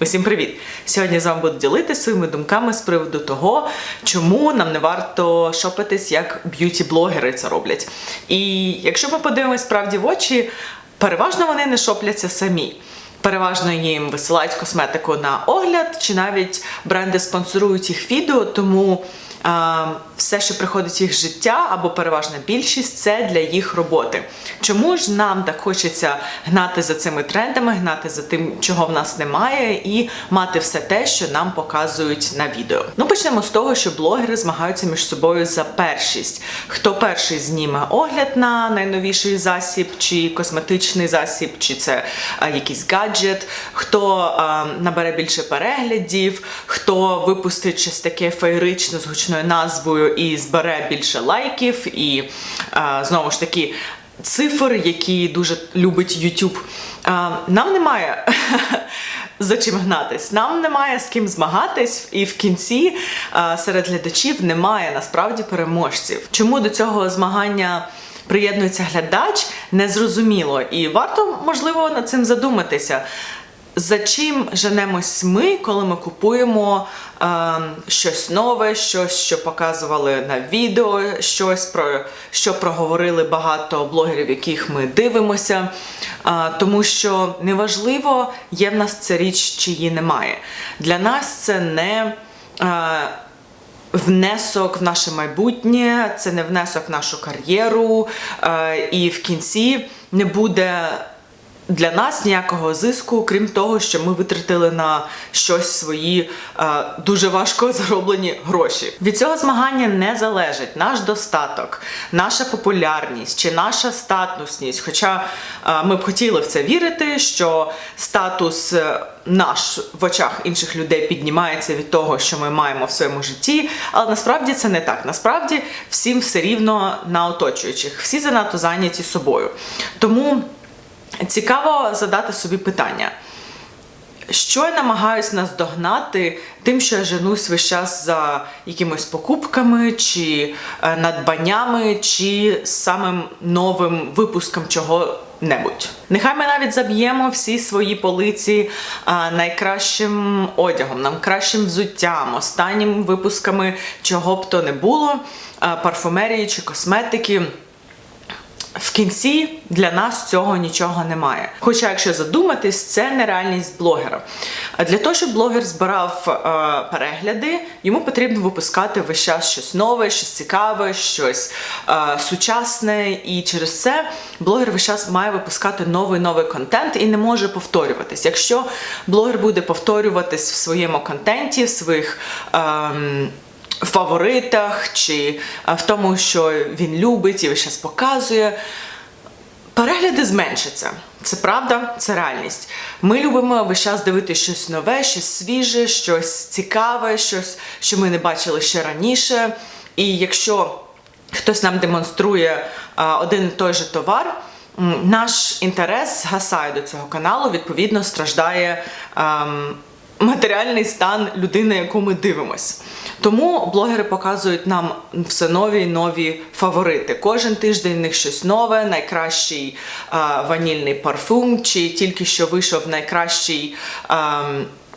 Усім привіт! Сьогодні з вами буду ділитися своїми думками з приводу того, чому нам не варто шопитись, як б'юті-блогери це роблять. І якщо ми подивимось справді в очі, переважно вони не шопляться самі. Переважно їм висилають косметику на огляд, чи навіть бренди спонсорують їх відео, тому все, що приходить в їх життя, або переважна більшість, це для їх роботи. Чому ж нам так хочеться гнати за цими трендами, гнати за тим, чого в нас немає, і мати все те, що нам показують на відео? Ну почнемо з того, що блогери змагаються між собою за першість. Хто перший зніме огляд на найновіший засіб, чи косметичний засіб, чи це якийсь гаджет, хто набере більше переглядів, хто випустить щось таке феєричне з гучною назвою і збере більше лайків, і знову ж таки. Цифр, які дуже любить YouTube. Нам немає за чим гнатись, нам немає з ким змагатись, і в кінці серед глядачів немає насправді переможців. Чому до цього змагання приєднується глядач, незрозуміло. І варто, можливо, над цим задуматися. За чим женемось ми, коли ми купуємо е, щось нове, щось, що показували на відео, щось про що проговорили багато блогерів, яких ми дивимося. Е, тому що неважливо, є в нас ця річ, чи її немає. Для нас це не. Е, внесок в наше майбутнє, це не внесок в нашу кар'єру, е, і в кінці не буде. Для нас ніякого зиску, крім того, що ми витратили на щось свої е, дуже важко зароблені гроші. Від цього змагання не залежить наш достаток, наша популярність чи наша статусність. Хоча е, ми б хотіли в це вірити, що статус е, наш в очах інших людей піднімається від того, що ми маємо в своєму житті, але насправді це не так. Насправді всім все рівно на оточуючих, всі занадто зайняті собою. Тому. Цікаво задати собі питання. Що я намагаюсь наздогнати тим, що я женусь весь час за якимись покупками, чи е, надбаннями, чи самим новим випуском чого-небудь. Нехай ми навіть заб'ємо всі свої полиці найкращим одягом, найкращим взуттям, останніми випусками чого б то не було, парфумерії чи косметики. В кінці для нас цього нічого немає. Хоча, якщо задуматись, це нереальність блогера. А Для того, щоб блогер збирав е, перегляди, йому потрібно випускати весь час щось нове, щось цікаве, щось е, сучасне. І через це блогер весь час має випускати новий новий контент і не може повторюватись. Якщо блогер буде повторюватись в своєму контенті, в своїх. Е, фаворитах чи в тому, що він любить і весь час показує. Перегляди зменшаться. Це правда, це реальність. Ми любимо весь час дивитися щось нове, щось свіже, щось цікаве, щось, що ми не бачили ще раніше. І якщо хтось нам демонструє один і той же товар, наш інтерес згасає до цього каналу, відповідно, страждає. ем, матеріальний стан людини, яку ми дивимось. Тому блогери показують нам все нові і нові фаворити. Кожен тиждень в них щось нове, найкращий а, ванільний парфум, чи тільки що вийшов найкращий. А,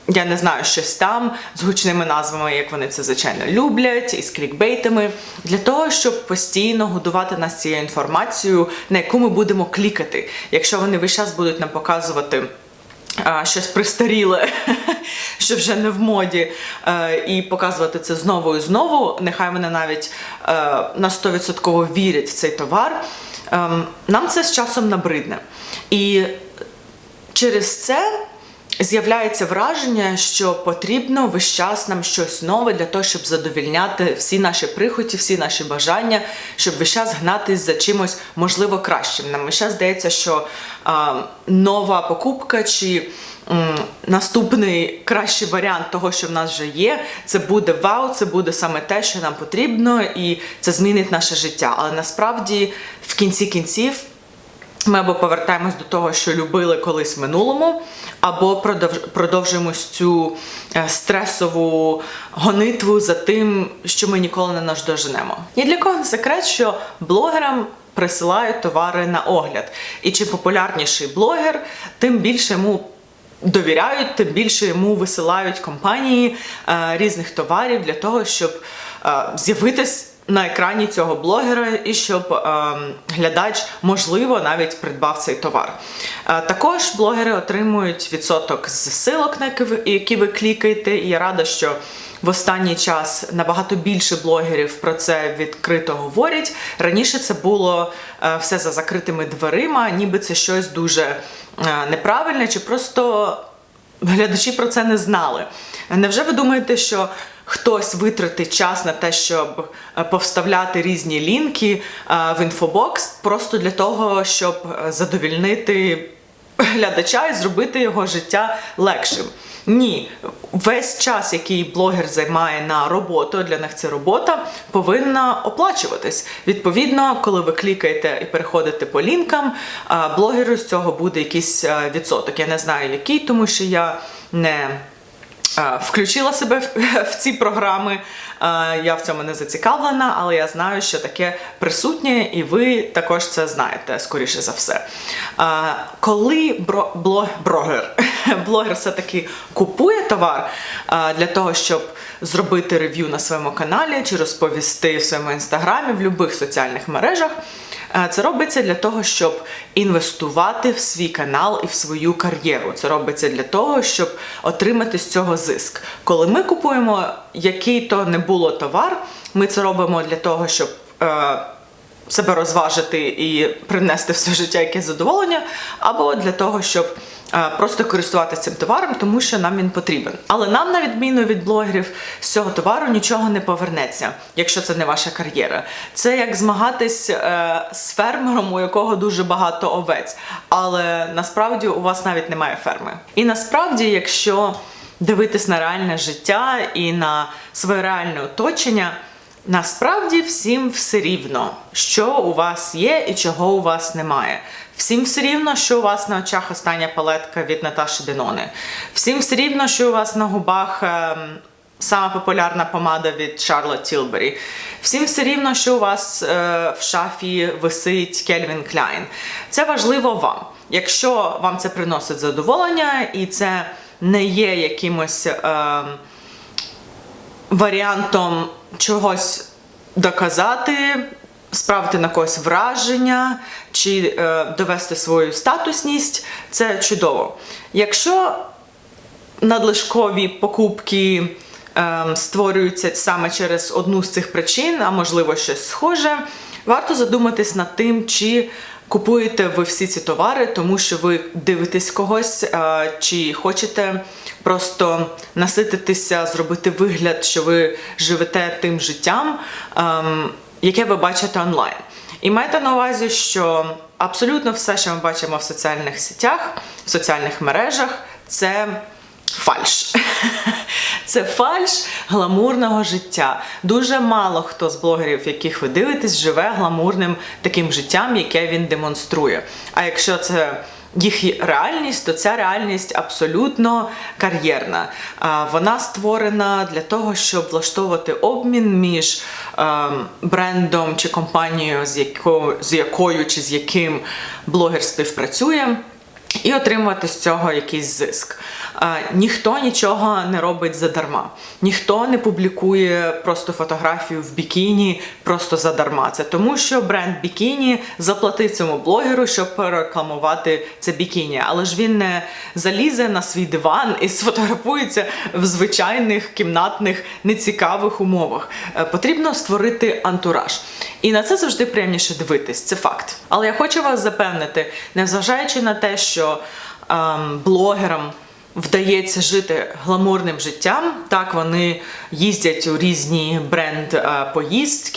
я не знаю, щось там з гучними назвами, як вони це звичайно люблять, і з клікбейтами, для того, щоб постійно годувати нас цією інформацією, на яку ми будемо клікати. Якщо вони весь час будуть нам показувати щось пристаріле, що вже не в моді, е, і показувати це знову і знову. Нехай вони навіть е, на 100% вірять в цей товар. Е, нам це з часом набридне. І через це. З'являється враження, що потрібно весь час нам щось нове для того, щоб задовільняти всі наші прихоті, всі наші бажання, щоб весь час гнатись за чимось можливо кращим. Нам весь час здається, що а, нова покупка чи м, наступний кращий варіант того, що в нас вже є, це буде вау, це буде саме те, що нам потрібно, і це змінить наше життя. Але насправді в кінці кінців. Ми або повертаємось до того, що любили колись в минулому, або продовж- продовжуємо цю е, стресову гонитву за тим, що ми ніколи не наздоженемо. Ні для кого не секрет, що блогерам присилають товари на огляд. І чим популярніший блогер, тим більше йому довіряють, тим більше йому висилають компанії е, різних товарів для того, щоб е, з'явитись на екрані цього блогера і щоб е, глядач можливо навіть придбав цей товар. Е, також блогери отримують відсоток з ссилок, на які ви клікаєте, і я рада, що в останній час набагато більше блогерів про це відкрито говорять. Раніше це було е, все за закритими дверима, ніби це щось дуже е, неправильне, чи просто глядачі про це не знали. Невже ви думаєте, що хтось витратить час на те, щоб е, повставляти різні лінки е, в інфобокс, просто для того, щоб е, задовільнити глядача і зробити його життя легшим? Ні, весь час, який блогер займає на роботу, для них це робота, повинна оплачуватись. Відповідно, коли ви клікаєте і переходите по лінкам, блогеру з цього буде якийсь відсоток. Я не знаю який, тому що я не включила себе в, ці програми. Я в цьому не зацікавлена, але я знаю, що таке присутнє, і ви також це знаєте, скоріше за все. Коли бро, блог, блогер, блогер все-таки купує товар для того, щоб зробити рев'ю на своєму каналі чи розповісти в своєму інстаграмі, в будь-яких соціальних мережах. Е, Це робиться для того, щоб інвестувати в свій канал і в свою кар'єру. Це робиться для того, щоб отримати з цього зиск. Коли ми купуємо який то не було товар, ми це робимо для того, щоб. е, себе розважити і принести в своє життя якесь задоволення, або для того, щоб просто користуватися цим товаром, тому що нам він потрібен. Але нам, на відміну від блогерів, з цього товару нічого не повернеться, якщо це не ваша кар'єра. Це як змагатись е, з фермером, у якого дуже багато овець, але насправді у вас навіть немає ферми. І насправді, якщо дивитись на реальне життя і на своє реальне оточення. Насправді всім все рівно, що у вас є і чого у вас немає. Всім все рівно, що у вас на очах остання палетка від Наташі Денони. Всім все рівно, що у вас на губах ем, сама популярна помада від Шарлот Тілбері. Всім все рівно, що у вас е, в шафі висить Кельвін Кляйн. Це важливо вам. Якщо вам це приносить задоволення і це не є якимось. ем, варіантом чогось доказати, справити на когось враження чи е, довести свою статусність, це чудово. Якщо надлишкові покупки ем, створюються саме через одну з цих причин, а можливо щось схоже, варто задуматись над тим, чи купуєте ви всі ці товари, тому що ви дивитесь когось, е, чи хочете просто насититися, зробити вигляд, що ви живете тим життям, ем, яке ви бачите онлайн. І майте на увазі, що абсолютно все, що ми бачимо в соціальних сетях, в соціальних мережах, це фальш. Це фальш гламурного життя. Дуже мало хто з блогерів, яких ви дивитесь, живе гламурним таким життям, яке він демонструє. А якщо це їх реальність, то ця реальність абсолютно кар'єрна. Вона створена для того, щоб влаштовувати обмін між ем, брендом чи компанією, з якою, з якою чи з яким блогер співпрацює. І отримувати з цього якийсь зиск. Ніхто нічого не робить задарма. Ніхто не публікує просто фотографію в бікіні просто задарма. Це тому, що бренд бікіні заплатив цьому блогеру, щоб порекламувати це бікіні. Але ж він не залізе на свій диван і сфотографується в звичайних кімнатних нецікавих умовах. Е, Потрібно створити антураж. І на це завжди приємніше дивитись, це факт. Але я хочу вас запевнити, незважаючи на те, що ем, блогерам вдається жити гламурним життям, так вони їздять у різні бренд е,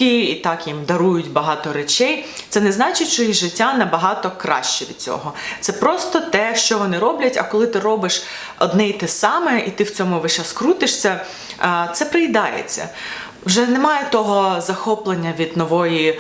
і так їм дарують багато речей. Це не значить, що їх життя набагато краще від цього. Це просто те, що вони роблять. А коли ти робиш одне й те саме, і ти в цьому весь час крутишся, е, це приїдається. Вже немає того захоплення від нової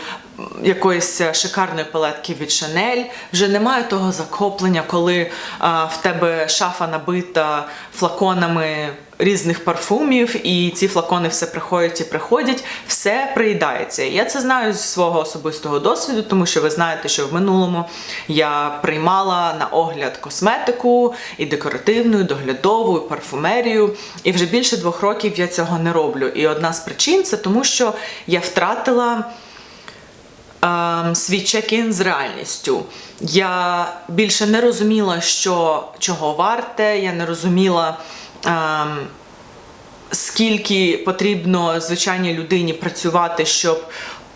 якоїсь шикарної палетки від Chanel, вже немає того захоплення, коли а, в тебе шафа набита флаконами різних парфумів, і ці флакони все приходять і приходять, все приїдається. Я це знаю зі свого особистого досвіду, тому що ви знаєте, що в минулому я приймала на огляд косметику і декоративну, і доглядову, і парфумерію. І вже більше двох років я цього не роблю. І одна з причин це тому, що я втратила свій чек-ін з реальністю. Я більше не розуміла, що чого варте, я не розуміла. Ем, скільки потрібно звичайній людині працювати, щоб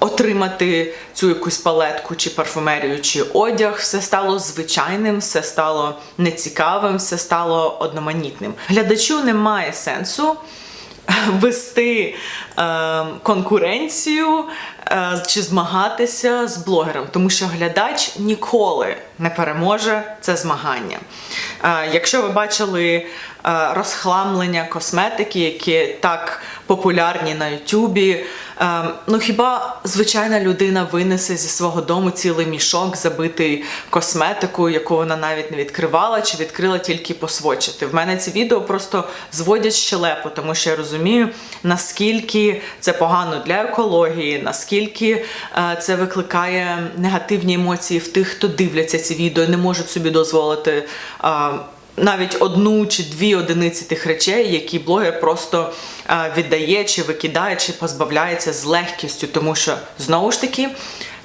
отримати цю якусь палетку чи парфумерію, чи одяг, все стало звичайним, все стало нецікавим, все стало одноманітним. Глядачу немає сенсу. Вести е, конкуренцію чи змагатися з блогером, тому що глядач ніколи не переможе це змагання. Е, якщо ви бачили е, розхламлення косметики, які так популярні на Ютубі, е, ну хіба звичайна людина винесе зі свого дому цілий мішок, забитий косметикою, яку вона навіть не відкривала, чи відкрила тільки посвочити. В мене ці відео просто зводять щелепу, тому що я розумію, наскільки це погано для екології, наскільки це викликає негативні емоції в тих, хто дивляться ці відео, не можуть собі дозволити. е, навіть одну чи дві одиниці тих речей, які блогер просто е, віддає, чи викидає, чи позбавляється з легкістю, тому що знову ж таки.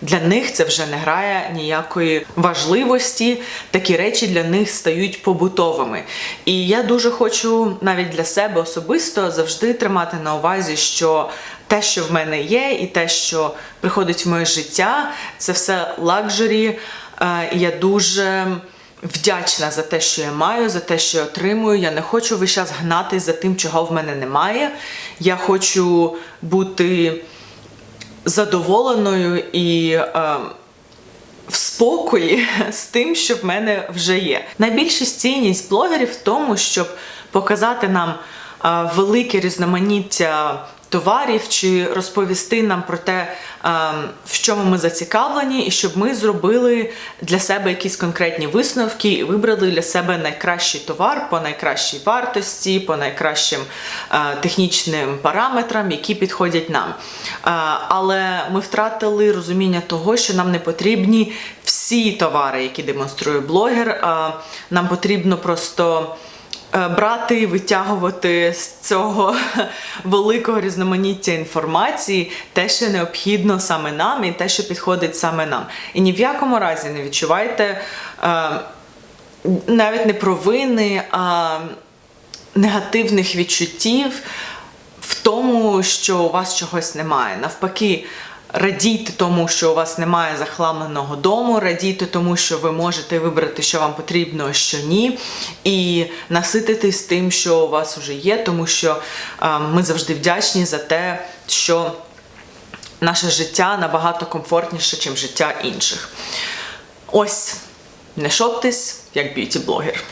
Для них це вже не грає ніякої важливості. Такі речі для них стають побутовими. І я дуже хочу навіть для себе особисто завжди тримати на увазі, що те, що в мене є, і те, що приходить в моє життя, це все лакжері. Е, я дуже вдячна за те, що я маю, за те, що я отримую. Я не хочу весь час гнатись за тим, чого в мене немає. Я хочу бути задоволеною і е, в спокої з тим, що в мене вже є. Найбільша цінність блогерів в тому, щоб показати нам е, велике різноманіття товарів чи розповісти нам про те, е, в чому ми зацікавлені, і щоб ми зробили для себе якісь конкретні висновки і вибрали для себе найкращий товар по найкращій вартості, по найкращим е, технічним параметрам, які підходять нам. Е, Але ми втратили розуміння того, що нам не потрібні всі товари, які демонструє блогер. Е, Нам потрібно просто брати і витягувати з цього великого різноманіття інформації те, що необхідно саме нам, і те, що підходить саме нам. І ні в якому разі не відчувайте е, навіть не провини, а негативних відчуттів в тому, що у вас чогось немає. Навпаки, радійте тому, що у вас немає захламленого дому, радійте тому, що ви можете вибрати, що вам потрібно, а що ні, і насититись тим, що у вас вже є, тому що ми завжди вдячні за те, що наше життя набагато комфортніше, ніж життя інших. Ось, не шоптесь, як б'юті-блогер.